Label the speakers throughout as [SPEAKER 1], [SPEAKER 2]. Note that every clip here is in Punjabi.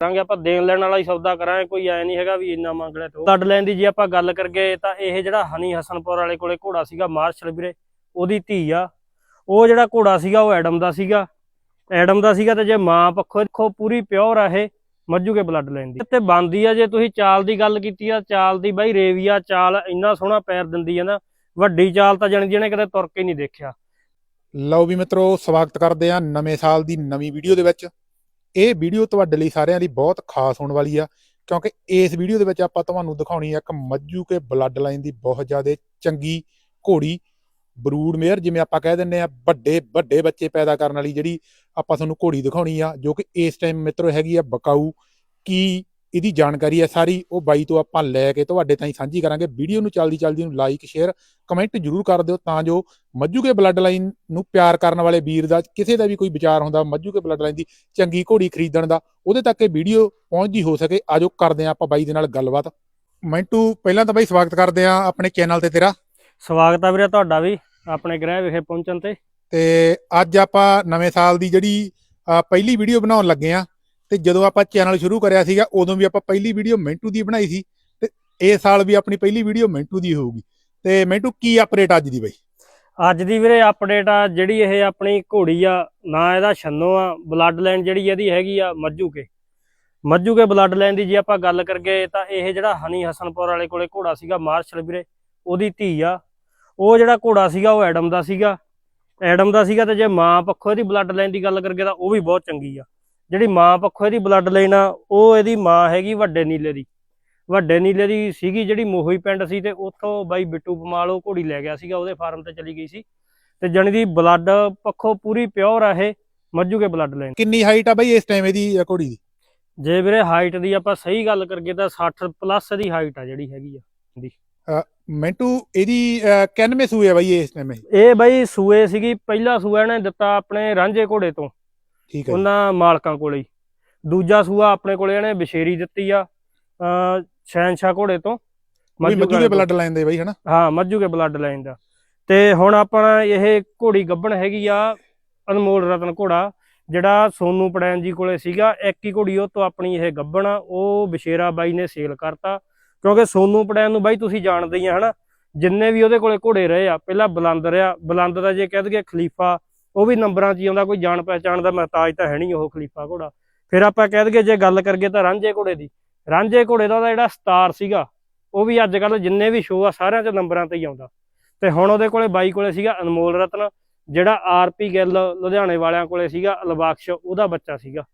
[SPEAKER 1] ਕਰਾਂਗੇ, ਆਪਾਂ ਦੇਣ ਲੈਣ ਵਾਲਾ ਹੀ ਸੌਦਾ ਕਰਾਂਗੇ, ਕੋਈ ਐ ਨਹੀਂ ਹੈਗਾ ਵੀ ਇੰਨਾ ਮੰਗ ਲਿਆ ਤੇ ਕੱਢ ਲੈਣ ਦੀ, ਜੇ ਆਪਾਂ ਗੱਲ ਕਰਗੇ ਤਾਂ ਇਹ ਜਿਹੜਾ ਹਨੀ ਹਸਨਪੁਰ ਵਾਲੇ ਕੋਲੇ ਘੋੜਾ ਸੀਗਾ ਮਾਰਸ਼ਲ ਵੀਰੇ, ਉਹਦੀ ਧੀ ਆ। ਉਹ ਜਿਹੜਾ ਘੋੜਾ ਸੀਗਾ, ਉਹ ਐਡਮ ਦਾ ਸੀਗਾ। ਐਡਮ ਦਾ ਸੀਗਾ ਤੇ ਜੇ ਮਾਂ ਪੱਖੋਂ, ਦੇਖੋ ਪੂਰੀ ਪਿਓਰ ਆ ਇਹ ਮੱਜੂ ਕੇ ਬਲੱਡ ਲੈਣ ਦੀ। ਤੇ ਬੰਦੀ ਆ, ਜੇ ਤੁਸੀਂ ਚਾਲ ਦੀ ਗੱਲ ਕੀਤੀ ਆ, ਚਾਲ ਦੀ ਬਾਈ ਰੇਵੀਆ ਚਾਲ ਇੰਨਾ ਸੋਹਣਾ ਪੈਰ ਦਿੰਦੀ ਆ ਨਾ, ਵੱਡੀ ਚਾਲ ਤਾਂ ਜਣ ਜਿਹਨੇ ਕਦੇ ਤੁਰ ਕੇ ਨਹੀਂ ਦੇਖਿਆ।
[SPEAKER 2] ਲਓ ਵੀ ਮਿੱਤਰੋ, ਸਵਾਗਤ ਕਰਦੇ ਆ ਨਵੇਂ ਸਾਲ ਦੀ ਨਵੀਂ ਵੀਡੀਓ ਦੇ ਵਿੱਚ। ਇਹ ਵੀਡੀਓ ਤੁਹਾਡੇ ਲਈ ਸਾਰਿਆਂ ਲਈ ਬਹੁਤ ਖਾਸ ਹੋਣ ਵਾਲੀ ਆ, ਕਿਉਂਕਿ ਇਸ ਵੀਡੀਓ ਦੇ ਵਿੱਚ ਆਪਾਂ ਤੁਹਾਨੂੰ ਦਿਖਾਉਣੀ ਆ ਇੱਕ ਮੱਜੂ ਕੇ ਬਲੱਡ ਲਾਈਨ ਦੀ ਬਹੁਤ ਜ਼ਿਆਦਾ ਚੰਗੀ ਘੋੜੀ ਬਰੂਡ ਮੇਅਰ ਜਿਵੇਂ ਆਪਾਂ ਕਹਿ ਦਿੰਨੇ ਆ, ਵੱਡੇ ਵੱਡੇ ਬੱਚੇ ਪੈਦਾ ਕਰਨ ਵਾਲੀ ਜਿਹੜੀ ਆਪਾਂ ਤੁਹਾਨੂੰ ਘੋੜੀ ਦਿਖਾਉਣੀ ਆ, ਜੋ ਕਿ ਇਸ ਟਾਈਮ ਮਿੱਤਰੋ ਹੈਗੀ ਆ ਬਕਾਊ, ਕੀ ਇਹਦੀ ਜਾਣਕਾਰੀ ਹੈ ਸਾਰੀ ਉਹ ਬਾਈ ਤੋਂ ਆਪਾਂ ਲੈ ਕੇ ਤੁਹਾਡੇ ਤਾਈਂ ਸਾਂਝੀ ਕਰਾਂਗੇ। ਵੀਡੀਓ ਨੂੰ ਚੱਲਦੀ ਚੱਲਦੀ ਨੂੰ ਲਾਈਕ ਸ਼ੇਅਰ ਕਮੈਂਟ ਜਰੂਰ ਕਰ ਦਿਓ ਤਾਂ ਜੋ ਮੱਜੂ ਕੇ ਬਲੱਡ ਲਾਈਨ ਨੂੰ ਪਿਆਰ ਕਰਨ ਵਾਲੇ ਵੀਰ ਦਾ ਕਿਸੇ ਦਾ ਵੀ ਕੋਈ ਵਿਚਾਰ ਹੁੰਦਾ ਮੱਜੂ ਕੇ ਬਲੱਡ ਲਾਈਨ ਦੀ ਚੰਗੀ ਘੋੜੀ ਖਰੀਦਣ ਦਾ ਉਹਦੇ ਤੱਕ ਇਹ ਵੀਡੀਓ ਪਹੁੰਚਦੀ ਹੋ ਸਕੇ। ਆਜੋ ਕਰਦੇ ਆ ਆਪਾਂ ਬਾਈ ਦੇ ਨਾਲ ਗੱਲਬਾਤ। ਮੈਂਟੂ ਪਹਿਲਾਂ ਤਾਂ ਬਾਈ ਸਵਾਗਤ ਕਰਦੇ ਆ ਆਪਣੇ ਚੈਨਲ ਤੇ ਤੇਰਾ।
[SPEAKER 1] ਸਵਾਗਤ ਆ ਵੀਰੇ ਤੁਹਾਡਾ ਵੀ ਆਪਣੇ ਗ੍ਰਹਿ ਵਿਖੇ ਪਹੁੰਚਣ ਤੇ।
[SPEAKER 2] ਤੇ ਅੱਜ ਆਪਾਂ ਨਵੇਂ ਸਾਲ ਦੀ ਜਿਹੜੀ ਪਹਿਲੀ ਵੀਡੀਓ ਬਣਾਉਣ ਲੱਗੇ ਆ ਤੇ ਜਦੋਂ ਆਪਾਂ ਚੈਨਲ ਸ਼ੁਰੂ ਕਰਿਆ ਸੀਗਾ, ਉਦੋਂ ਵੀ ਆਪਾਂ ਪਹਿਲੀ ਵੀਡੀਓ ਮੈਂਟੂ ਦੀ ਬਣਾਈ ਸੀ ਤੇ ਇਸ ਸਾਲ ਵੀ ਆਪਣੀ ਪਹਿਲੀ ਵੀਡੀਓ ਮੈਂਟੂ ਦੀ ਹੋਊਗੀ। ਤੇ ਮੈਂਟੂ, ਕੀ ਅਪਡੇਟ ਅੱਜ ਦੀ ਬਾਈ?
[SPEAKER 1] ਅੱਜ ਦੀ ਵੀਰੇ ਅਪਡੇਟ ਆ ਜਿਹੜੀ ਇਹ ਆਪਣੀ ਘੋੜੀ ਆ, ਨਾ ਇਹਦਾ ਛੰਨੋ ਆ ਬਲੱਡ ਲਾਈਨ ਜਿਹੜੀ ਇਹਦੀ ਹੈਗੀ ਆ ਮੱਜੂ ਕੇ। ਮੱਜੂ ਕੇ ਬਲੱਡ ਲਾਈਨ ਦੀ ਜੇ ਆਪਾਂ ਗੱਲ ਕਰਗੇ ਤਾਂ ਇਹ ਜਿਹੜਾ ਹਨੀ ਹਸਨਪੁਰ ਵਾਲੇ ਕੋਲੇ ਘੋੜਾ ਸੀਗਾ ਮਾਰਸ਼ਲ ਵੀਰੇ, ਉਹਦੀ ਧੀ ਆ। ਉਹ ਜਿਹੜਾ ਘੋੜਾ ਸੀਗਾ, ਉਹ ਐਡਮ ਦਾ ਸੀਗਾ। ਐਡਮ ਦਾ ਸੀਗਾ ਤੇ ਜੇ ਮਾਂ ਪੱਖੋਂ ਇਹਦੀ ਬਲੱਡ ਲਾਈਨ ਦੀ ਗੱਲ ਕਰਗੇ ਤਾਂ ਉਹ ਵੀ ਬਹੁਤ ਚੰਗੀ ਆ। ਜਿਹੜੀ ਮਾਂ ਪੱਖੋਂ ਇਹਦੀ ਬਲੱਡ ਲਾਈਨ ਆ ਉਹ ਇਹਦੀ ਮਾਂ ਹੈਗੀ ਵੱਡੇ ਨੀਲੇ ਦੀ। ਵੱਡੇ ਨੀਲੇ ਦੀ ਸੀਗੀ ਜਿਹੜੀ ਮੋਹੀ ਪਿੰਡ ਸੀ ਤੇ ਉੱਥੋਂ ਬਾਈ ਬਿੱਟੂ ਪਮਾਲ ਉਹ ਘੋੜੀ ਲੈ ਗਿਆ ਸੀਗਾ ਉਹਦੇ ਫਾਰਮ ਤੇ ਚਲੀ ਗਈ ਸੀ। ਤੇ ਜਣੀ ਦੀ ਬਲੱਡ ਪੱਖੋਂ ਪੂਰੀ ਪਿਓਰ ਆ ਇਹ ਮੱਜੂ ਕੇ ਬਲੱਡ ਲਾਈਨ
[SPEAKER 2] ਕਿੰਨੀ ਹਾਈਟ ਆ ਬਾਈ ਇਸ ਟਾਈਮ ਇਹਦੀ ਘੋੜੀ ਦੀ?
[SPEAKER 1] ਜੇ ਵੀਰੇ ਹਾਈਟ ਦੀ ਆਪਾਂ ਸਹੀ ਗੱਲ ਕਰਗੇ ਤਾਂ 60 ਪਲੱਸ ਦੀ ਹਾਈਟ ਆ ਜਿਹੜੀ ਹੈਗੀ ਆ
[SPEAKER 2] ਮੈਂਟੂ ਇਹਦੀ ਕਿੰਨਵੇਂ ਸੂਏ ਆ ਬਾਈ ਇਸ ਟਾਈਮ ਇਹ?
[SPEAKER 1] ਇਹ ਬਾਈ ਸੂਏ ਸੀਗੀ ਪਹਿਲਾ ਸੂਆ ਇਹਨੇ ਦਿੱਤਾ ਆਪਣੇ ਰਾਂਝੇ ਘੋੜੇ ਤੋਂ।
[SPEAKER 2] ਠੀਕ ਹੈ।
[SPEAKER 1] ਉਹਨਾਂ ਮਾਲਕਾਂ ਕੋਲੇ ਹੀ। ਦੂਜਾ ਸੂਆ ਆਪਣੇ ਕੋਲੇ ਇਹਨੇ ਬਸ਼ੇਰੀ ਦਿੱਤੀ ਆ ਅ ਸ਼ਹਿਨਸ਼ਾਹ ਘੋੜੇ ਤੋਂ
[SPEAKER 2] ਮੱਜੂ ਦੇ। ਬਲੱਡ ਲਾਈਨ ਦੇ ਬਾਈ ਹਨਾ
[SPEAKER 1] ਹਾਂ ਮੱਜੂ ਕੇ ਬਲੱਡ ਲਾਈਨ ਦਾ ਤੇ ਹੁਣ ਆਪਣਾ ਇਹ ਘੋੜੀ ਗੱਬਣ ਹੈਗੀ ਆ ਅਨਮੋਲ ਰਤਨ ਘੋੜਾ ਜਿਹੜਾ ਸੋਨੂ ਪੜੈਨ ਜੀ ਕੋਲੇ ਸੀਗਾ ਇੱਕ ਹੀ ਘੋੜੀ ਉਹ ਤੋਂ ਆਪਣੀ ਇਹ ਗੱਬਣ ਆ ਉਹ ਬਸ਼ੇਰਾ ਬਾਈ ਨੇ ਸੇਲ ਕਰਤਾ ਕਿਉਂਕਿ ਸੋਨੂ ਪੜੈਨ ਨੂੰ ਬਾਈ ਤੁਸੀਂ ਜਾਣਦੇ ਹੀ ਆ ਹਨਾ ਜਿੰਨੇ ਵੀ ਉਹਦੇ ਕੋਲੇ ਘੋੜੇ ਰਹੇ ਆ ਪਹਿਲਾਂ ਬਲੰਦ ਰਿਹਾ ਬਲੰਦ ਦਾ ਜੇ ਕਹਿ ਦਈਏ ਖਲੀਫਾ ਉਹ ਵੀ ਨੰਬਰਾਂ 'ਚ ਹੀ ਆਉਂਦਾ, ਕੋਈ ਜਾਣ ਪਹਿਚਾਣ ਦਾ ਮਹਤਾਜ ਤਾਂ ਹੈ ਨਹੀਂ ਉਹ ਖਲੀਫਾ ਘੋੜਾ। ਫਿਰ ਆਪਾਂ ਕਹਿ ਦਈਏ, ਜੇ ਗੱਲ ਕਰਗੇ ਤਾਂ ਰਾਂਝੇ ਘੋੜੇ ਦੀ। ਰਾਂਝੇ ਘੋੜੇ ਦਾ ਉਹਦਾ ਜਿਹੜਾ ਸਟਾਰ ਸੀਗਾ, ਉਹ ਵੀ ਅੱਜ ਕੱਲ ਜਿੰਨੇ ਵੀ ਸ਼ੋਅ ਆ, ਸਾਰਿਆਂ 'ਚ ਨੰਬਰਾਂ ਤੇ ਹੀ ਆਉਂਦਾ। ਤੇ ਹੁਣ ਉਹਦੇ ਕੋਲੇ ਬਾਈ ਕੋਲੇ ਸੀਗਾ ਅਨਮੋਲ ਰਤਨ, ਜਿਹੜਾ ਆਰਪੀ ਗਿੱਲ ਲੁਧਿਆਣੇ ਵਾਲਿਆਂ ਕੋਲੇ ਸੀਗਾ ਅਲਬਖਸ਼ ਉਹਦਾ ਬੱਚਾ ਸੀਗਾ।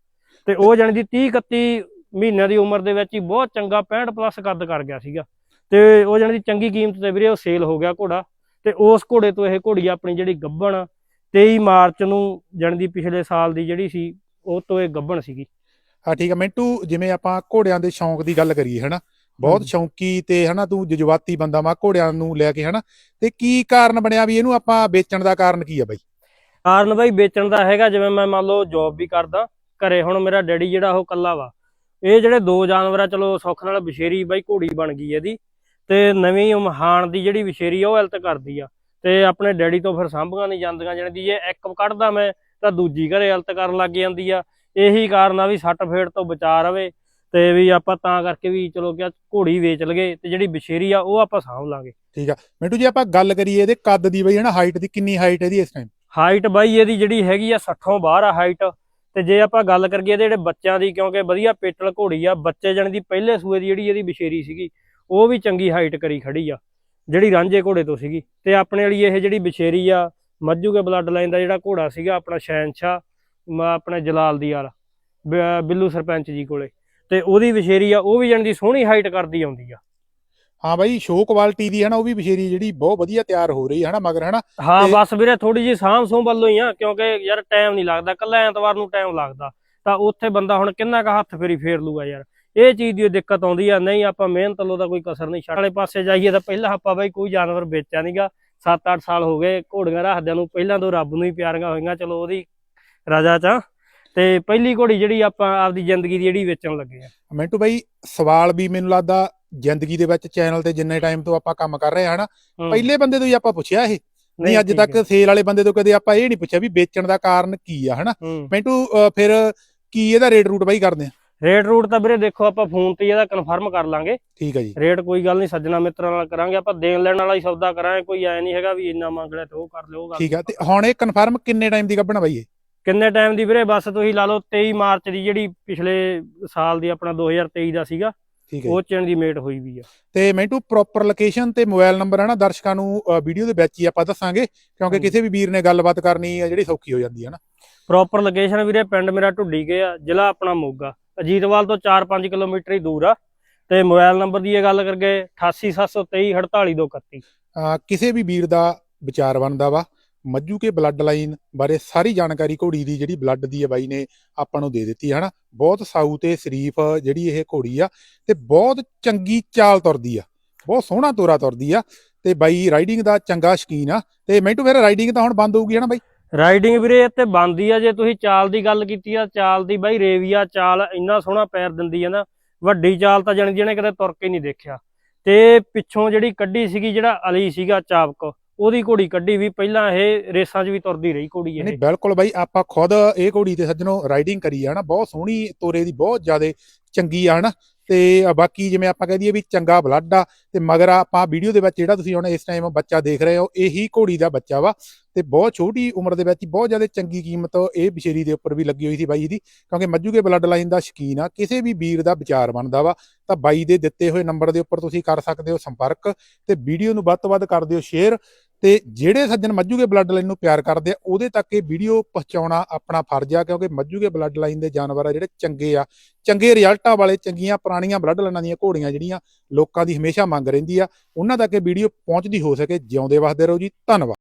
[SPEAKER 1] ਤੇ ਉਹ ਜਾਣੀ ਦੀ 30 31 ਮਹੀਨਿਆਂ ਦੀ ਉਮਰ ਦੇ ਵਿੱਚ ਹੀ ਬਹੁਤ ਚੰਗਾ 65 ਪਲੱਸ ਕੱਦ ਕਰ ਗਿਆ ਸੀਗਾ। ਤੇ ਉਹ ਜਾਣੀ ਦੀ ਚੰਗੀ ਕੀਮਤ ਤੇ ਵੀਰੇ ਉਹ ਸੇਲ ਹੋ ਗਿਆ ਘੋੜਾ। ਤੇ ਉਸ ਘੋੜੇ ਤੋਂ ਇਹ ਘੋੜੀ ਆਪਣੀ ਜਿਹੜੀ ਗੱਭਣ 23 ਮਾਰਚ ਨੂੰ ਜਾਣੀ ਦੀ ਪਿਛਲੇ ਸਾਲ ਦੀ ਜਿਹੜੀ ਸੀ ਉਹ ਤੋਂ ਇਹ ਗੱਭਣ ਸੀਗੀ।
[SPEAKER 2] ਹਾਂ ਠੀਕ ਹੈ ਮੈਂਟੂ ਜਿਵੇਂ ਆਪਾਂ ਘੋੜਿਆਂ ਦੇ ਸ਼ੌਂਕ ਦੀ ਗੱਲ ਕਰੀਏ ਹਨਾ? ਬਹੁਤ। ਸ਼ੌਂਕੀ ਤੇ ਹਨਾ ਤੂੰ ਜਜ਼ਬਾਤੀ ਬੰਦਾ ਵਾ ਘੋੜਿਆਂ ਨੂੰ ਲੈ ਕੇ ਹਨਾ? ਤੇ ਕੀ ਕਾਰਨ ਬਣਿਆ ਵੀ ਇਹਨੂੰ ਆਪਾਂ ਵੇਚਣ ਦਾ ਕਾਰਨ ਕੀ ਆ ਬਾਈ?
[SPEAKER 1] ਕਾਰਨ ਬਾਈ ਵੇਚਣ ਦਾ ਹੈਗਾ ਜਿਵੇਂ ਮੈਂ ਮੰਨ ਲਓ ਜੌਬ ਵੀ ਕਰਦਾ ਘਰੇ ਹੁਣ ਮੇਰਾ ਡੈਡੀ ਜਿਹੜਾ ਉਹ ਕੱਲਾ ਵਾ। ਇਹ ਜਿਹੜੇ ਦੋ ਜਾਨਵਰ ਆ ਚਲੋ ਸੁੱਖ ਨਾਲ ਬਸ਼ੇਰੀ ਬਾਈ ਘੋੜੀ ਬਣ ਗਈ ਇਹਦੀ ਤੇ ਨਵੀਂ ਮਹਾਨ ਦੀ ਜਿਹੜੀ ਬਸ਼ੇਰੀ ਆ ਉਹ ਇਲਤ ਕਰਦੀ ਆ। ਤੇ ਆਪਣੇ ਡੈਡੀ ਤੋਂ ਫਿਰ ਸਾਂਭੀਆਂ ਨਹੀਂ ਜਾਂਦੀਆਂ ਜਾਣੀ ਦੀ ਜੇ ਇੱਕ ਕੱਢਦਾ ਮੈਂ ਤਾਂ ਦੂਜੀ ਘਰੇ ਇਲਤ ਕਰਨ ਲੱਗ ਜਾਂਦੀ ਆ। ਇਹੀ ਕਾਰਨ ਆ ਵੀ ਸੱਟ ਫੇੜ ਤੋਂ ਬਚਾ ਰਵੇ ਤੇ ਵੀ ਆਪਾਂ ਤਾਂ ਕਰਕੇ ਵੀ ਚਲੋ ਕਿਹਾ ਘੋੜੀ ਵੇਚ ਲਗੇ ਤੇ ਜਿਹੜੀ ਬਸ਼ੇਰੀ ਆ ਉਹ ਆਪਾਂ ਸਾਂਭ ਲਾਂਗੇ।
[SPEAKER 2] ਮੈਂਟੂ ਜੇ ਆਪਾਂ ਗੱਲ ਕਰੀਏ ਇਹਦੇ ਕੱਦ ਦੀ ਬਈ ਹਨਾ ਹਾਈਟ ਦੀ ਕਿੰਨੀ ਹਾਈਟ ਇਹਦੀ ਇਸ ਟਾਈਮ
[SPEAKER 1] ਹਾਈਟ ਬਾਈ ਇਹਦੀ ਜਿਹੜੀ ਹੈਗੀ ਆ 60 ਬਾਹਰ ਆ ਹਾਈਟ ਤੇ ਜੇ ਆਪਾਂ ਗੱਲ ਕਰੀਏ ਇਹਦੇ ਜਿਹੜੇ ਬੱਚਿਆਂ ਦੀ ਕਿਉਂਕਿ ਵਧੀਆ ਪੇਟਲ ਘੋੜੀ ਆ ਬੱਚੇ ਜਣ ਦੀ ਪਹਿਲੇ ਸੂਏ ਦੀ ਜਿਹੜੀ ਇਹਦੀ ਬਸ਼ੇਰੀ ਸੀਗੀ ਉਹ ਵੀ ਚੰਗੀ ਹਾਈਟ ਕਰੀ ਖੜੀ ਆ। ਜਿਹੜੀ ਰਾਂਝੇ ਘੋੜੇ ਤੋਂ ਸੀਗੀ। ਤੇ ਆਪਣੇ ਵਾਲੀ ਇਹ ਜਿਹੜੀ ਬਸ਼ੇਰੀ ਆ ਕੇ ਬਲੱਡ ਲਾਈਨ ਦਾ ਜਿਹੜਾ ਘੋੜਾ ਸੀਗਾ ਆਪਣਾ ਸ਼ੈਨਸ਼ਾ ਆਪਣਾ ਜਲਾਲ ਦੀ ਯਾਰ ਬਿੱਲੂ ਸਰਪੰਚ ਜੀ ਕੋਲੇ। ਤੇ ਉਹਦੀ ਬਸ਼ੇਰੀ ਆ ਉਹ ਵੀ ਜਣ ਦੀ ਸੋਹਣੀ ਹਾਈਟ ਕਰਦੀ ਆਉਂਦੀ ਆ।
[SPEAKER 2] ਹਾਂ ਬਾਈ ਸ਼ੋ ਕੁਆਲਿਟੀ ਦੀ ਹਨਾ ਉਹ ਵੀ ਬਸ਼ੇਰੀ ਜਿਹੜੀ ਬਹੁਤ ਵਧੀਆ ਤਿਆਰ ਹੋ ਰਹੀ ਹੈ ਹਨਾ ਮਗਰ ਹਨਾ।
[SPEAKER 1] ਹਾਂ ਬਸ ਵੀਰੇ ਥੋੜੀ ਜੀ ਸਾਂਭ ਸੂੰਭ ਵੱਲੋਂ ਹੀ ਆ ਕਿਉਂਕਿ ਯਾਰ ਟਾਈਮ ਨਹੀਂ ਲੱਗਦਾ ਕੱਲਾ ਐਤਵਾਰ ਨੂੰ ਟਾਈਮ ਲੱਗਦਾ। ਤਾਂ ਉੱਥੇ ਬੰਦਾ ਹੁਣ ਕਿੰਨਾ ਕ ਹੱਥ ਫੇਰੀ ਫੇਰ ਲੂਗਾ ਯਾਰ। ਇਹ ਚੀਜ਼ ਦੀ ਦਿੱਕਤ ਆਉਂਦੀ ਆ ਨਹੀਂ ਆਪਾਂ ਮਿਹਨਤ ਲੋ ਦਾ ਕੋਈ ਕਸਰ ਨਹੀਂ ਛੱਡ ਵਾਲੇ ਪਾਸੇ ਜਾਈਏ ਤਾਂ ਪਹਿਲਾਂ ਆਪਾਂ ਬਾਈ ਕੋਈ ਜਾਨਵਰ ਵੇਚਿਆ ਨਹੀਂਗਾ 7-8 ਸਾਲ ਹੋ ਗਏ ਘੋੜੀਆਂ ਰੱਖਦਿਆਂ ਨੂੰ ਪਹਿਲਾਂ ਤੋਂ ਰੱਬ ਨੂੰ ਹੀ ਪਿਆਰੀਆਂ ਹੋਈਆਂ ਚਲੋ ਉਹਦੀ ਰਜਾ ਚ। ਤੇ ਪਹਿਲੀ ਘੋੜੀ ਜਿਹੜੀ ਆਪਾਂ ਆਪਦੀ ਜ਼ਿੰਦਗੀ ਦੀ ਜਿਹੜੀ ਵੇਚਣ ਲੱਗੇ ਆ
[SPEAKER 2] ਮੈਂਟੂ ਬਾਈ ਸਵਾਲ ਵੀ ਮੈਨੂੰ ਲੱਗਦਾ ਜ਼ਿੰਦਗੀ ਦੇ ਵਿੱਚ ਚੈਨਲ ਤੇ ਜਿੰਨੇ ਟਾਈਮ ਤੋਂ ਆਪਾਂ ਕੰਮ ਕਰ ਰਹੇ ਹਾਂ ਹਨਾ। ਪਹਿਲੇ ਬੰਦੇ ਤੋਂ ਹੀ ਆਪਾਂ ਪੁੱਛਿਆ ਇਹ ਨਹੀਂ ਅੱਜ ਤੱਕ। ਸੇਲ ਵਾਲੇ ਬੰਦੇ ਤੋਂ ਕਦੇ ਆਪਾਂ ਇਹ ਨਹੀਂ ਪੁੱਛਿਆ ਵੀ ਵੇਚਣ ਦਾ ਕਾਰਨ ਕੀ ਆ ਹਨਾ ਮੈਂਟੂ ਫਿਰ ਕੀ ਇਹਦਾ ਰੇਟ ਰੂਟ ਬਾਈ ਕਰਦੇ ਆ
[SPEAKER 1] ਰੇਟ ਰੂਟ ਤਾਂ ਵੀਰੇ ਦੇਖੋ ਆਪਾਂ ਫੋਨ ਤੇ ਹੀ ਇਹਦਾ ਕਨਫਰਮ ਕਰ ਲਾਂਗੇ।
[SPEAKER 2] ਠੀਕ ਹੈ ਜੀ।
[SPEAKER 1] ਰੇਟ ਕੋਈ ਗੱਲ ਨਹੀਂ ਸੱਜਣਾ ਮਿੱਤਰਾਂ ਨਾਲ ਕਰਾਂਗੇ ਆਪਾਂ ਦੇਣ ਲੈਣ ਵਾਲਾ ਹੀ ਸੌਦਾ ਕਰਾਂਗੇ ਕੋਈ ਐ ਨਹੀਂ ਹੈਗਾ ਵੀ ਇੰਨਾ ਮੰਗ ਲਿਆ ਤੇ ਉਹ ਕਰ ਲਿਓ ਗੱਲ
[SPEAKER 2] ਠੀਕ ਆ ਤੇ ਹੁਣ ਇਹ ਕਨਫਰਮ ਕਿੰਨੇ ਟਾਈਮ ਦੀ ਆ ਬਾਈ ਇਹ?
[SPEAKER 1] ਕਿੰਨੇ ਟਾਈਮ ਦੀ ਵੀਰੇ? ਬਸ ਤੁਸੀਂ ਲਾ ਲਓ 23 ਮਾਰਚ ਦੀ ਜਿਹੜੀ ਪਿਛਲੇ ਸਾਲ ਦੀ ਆਪਣਾ 2023 ਦਾ ਸੀਗਾ
[SPEAKER 2] ਹੈ।
[SPEAKER 1] ਉਹ ਚੈਨ ਦੀ ਮੇਟ ਹੋਈ ਵੀ ਆ।
[SPEAKER 2] ਤੇ ਮੈਂਟੂ ਪ੍ਰੋਪਰ ਲੋਕੇਸ਼ਨ ਤੇ ਮੋਬਾਈਲ ਨੰਬਰ ਹੈ ਨਾ ਦਰਸ਼ਕਾਂ ਨੂੰ ਵੀਡੀਓ ਦੇ ਵਿੱਚ ਹੀ ਆਪਾਂ ਦੱਸਾਂਗੇ ਕਿਉਂਕਿ। ਕਿਸੇ ਵੀ ਵੀਰ ਨੇ ਗੱਲਬਾਤ ਕਰਨੀ ਹੈ ਜਿਹੜੀ ਸੌਖੀ ਹੋ ਜਾਂਦੀ ਹੈ ਨਾ।
[SPEAKER 1] ਪ੍ਰੋਪਰ ਲੋਕੇਸ਼ਨ ਵੀਰੇ ਪਿੰਡ ਮੇਰਾ ਢੁੱਡੀ ਕੇ ਆ ਜ਼ਿਲ੍ਹਾ ਆਪਣਾ ਮੋਗਾ। ਅਜੀਤਵਾਲ ਤੋਂ 4-5 ਕਿਲੋਮੀਟਰ ਹੀ ਦੂਰ ਆ। ਤੇ ਮੋਬਾਈਲ ਨੰਬਰ ਦੀ ਇਹ ਗੱਲ ਕਰਗੇ 8873248231
[SPEAKER 2] ਕਿਸੇ ਵੀ ਵੀਰ ਦਾ ਵਿਚਾਰ ਬਣਦਾ ਵਾ ਮੱਜੂ ਕੇ ਬਲੱਡ ਲਾਈਨ ਬਾਰੇ ਸਾਰੀ ਜਾਣਕਾਰੀ ਘੋੜੀ ਦੀ ਜਿਹੜੀ ਬਲੱਡ ਦੀ ਹੈ ਬਾਈ ਨੇ ਆਪਾਂ ਨੂੰ ਦੇ ਦਿੱਤੀ ਹੈ ਨਾ ਬਹੁਤ ਸਾਊ ਤੇ ਸ਼ਰੀਫ ਜਿਹੜੀ ਇਹ ਘੋੜੀ ਆ, ਤੇ ਬਹੁਤ ਚੰਗੀ ਚਾਲ ਤੁਰਦੀ ਆ। ਬਹੁਤ ਸੋਹਣਾ ਤੋਰਾ ਤੁਰਦੀ ਆ, ਤੇ ਬਾਈ ਰਾਈਡਿੰਗ ਦਾ ਚੰਗਾ ਸ਼ਕੀਨ ਆ, ਤੇ ਮੈਂਟੂ ਫਿਰ ਰਾਈਡਿੰਗ ਤਾਂ ਹੁਣ ਬੰਦ ਹੋਊਗੀ ਹੈ ਨਾ ਬਾਈ?
[SPEAKER 1] ਰਾਈਡਿੰਗ ਵੀਰੇ, ਇੱਥੇ ਬੰਦੀ ਆ, ਜੇ ਤੁਸੀਂ ਚਾਲ ਦੀ ਗੱਲ ਕੀਤੀ ਆ, ਚਾਲ ਦੀ ਬਾਈ ਰੇਵੀਆ ਚਾਲ ਇੰਨਾ ਸੋਹਣਾ ਪੈਰ ਦਿੰਦੀ ਆ ਨਾ, ਵੱਡੀ ਚਾਲ ਤਾਂ ਜਾਣੀ ਜਿਹਨੇ ਕਦੇ ਤੁਰ ਕੇ ਨਹੀਂ ਦੇਖਿਆ। ਤੇ ਪਿੱਛੋਂ ਜਿਹੜੀ ਕੱਢੀ ਸੀਗੀ, ਜਿਹੜਾ ਅਲੀ ਸੀਗਾ ਚਾਬਕ, ਉਹਦੀ ਘੋੜੀ ਕੱਢੀ ਵੀ, ਪਹਿਲਾਂ ਇਹ ਰੇਸਾਂ 'ਚ ਵੀ ਤੁਰਦੀ ਰਹੀ ਘੋੜੀ ਇਹ।
[SPEAKER 2] ਨਹੀਂ, ਬਿਲਕੁਲ ਬਾਈ, ਆਪਾਂ ਖੁਦ ਇਹ ਘੋੜੀ ਤੇ ਸੱਜਣੋ ਰਾਈਡਿੰਗ ਕਰੀ ਆ ਨਾ ਬਹੁਤ ਸੋਹਣੀ ਤੋਰੇ ਦੀ, ਬਹੁਤ ਜ਼ਿਆਦਾ ਚੰਗੀ ਆ ਹਨਾ। ਤੇ ਬਾਕੀ ਜਿਵੇਂ ਆਪਾਂ ਕਹਿ ਦਈਏ ਵੀ ਚੰਗਾ ਬਲੱਡ ਆ ਤੇ ਮਗਰ ਆਪਾਂ ਵੀਡੀਓ ਦੇ ਵਿੱਚ ਜਿਹੜਾ ਤੁਸੀਂ ਹੁਣ ਇਸ ਟਾਈਮ ਬੱਚਾ ਦੇਖ ਰਹੇ ਹੋ, ਇਹੀ ਘੋੜੀ ਦਾ ਬੱਚਾ ਵਾ ਤੇ ਬਹੁਤ ਛੋਟੀ ਉਮਰ ਦੇ ਵਿੱਚ ਬਹੁਤ ਜ਼ਿਆਦਾ ਚੰਗੀ ਕੀਮਤ ਇਹ ਬਸ਼ੇਰੀ ਦੇ ਉੱਪਰ ਵੀ ਲੱਗੀ ਹੋਈ ਸੀ ਬਾਈ ਦੀ, ਕਿਉਂਕਿ ਮੱਜੂਗੇ ਬਲੱਡ ਲਾਈਨ ਦਾ ਸ਼ਕੀਨ ਆ, ਕਿਸੇ ਵੀ ਵੀਰ ਦਾ ਵਿਚਾਰ ਬਣਦਾ ਵਾ, ਤਾਂ ਬਾਈ ਦੇ ਦਿੱਤੇ ਹੋਏ ਨੰਬਰ ਦੇ ਉੱਪਰ ਤੁਸੀਂ ਕਰ ਸਕਦੇ ਹੋ ਸੰਪਰਕ ਤੇ ਵੀਡੀਓ ਨੂੰ ਵੱਧ ਤੋਂ ਵੱਧ ਕਰ ਦਿਓ ਸ਼ੇਅਰ ਤੇ ਜਿਹੜੇ ਸੱਜਣ ਮੱਜੂਗੇ ਬਲੱਡ ਲਾਈਨ ਨੂੰ ਪਿਆਰ ਕਰਦੇ ਆ, ਉਹਦੇ ਤੱਕ ਇਹ ਵੀਡੀਓ ਪਹੁੰਚਾਉਣਾ ਆਪਣਾ ਫਰਜ਼ ਆ, ਕਿਉਂਕਿ ਮੱਜੂਗੇ ਬਲੱਡ ਲਾਈਨ ਦੇ ਜਾਨਵਰ ਆ ਜਿਹੜੇ ਚੰਗੇ ਆ। ਚੰਗੇ ਰਿਜ਼ਲਟਾਂ ਵਾਲੇ, ਚੰਗੀਆਂ ਪੁਰਾਣੀਆਂ ਬਲੱਡ ਲਾਈਨਾਂ ਦੀਆਂ ਘੋੜੀਆਂ ਜਿਹੜੀਆਂ ਲੋਕਾਂ ਦੀ ਹਮੇਸ਼ਾ ਮੰਗ ਰਹਿੰਦੀ ਆ, ਉਹਨਾਂ ਤੱਕ ਇਹ ਵੀਡੀਓ ਪਹੁੰਚਦੀ ਹੋ ਸਕੇ। ਜਿਉਂਦੇ ਵਸਦੇ ਰਹੋ ਜੀ, ਧੰਨਵਾਦ।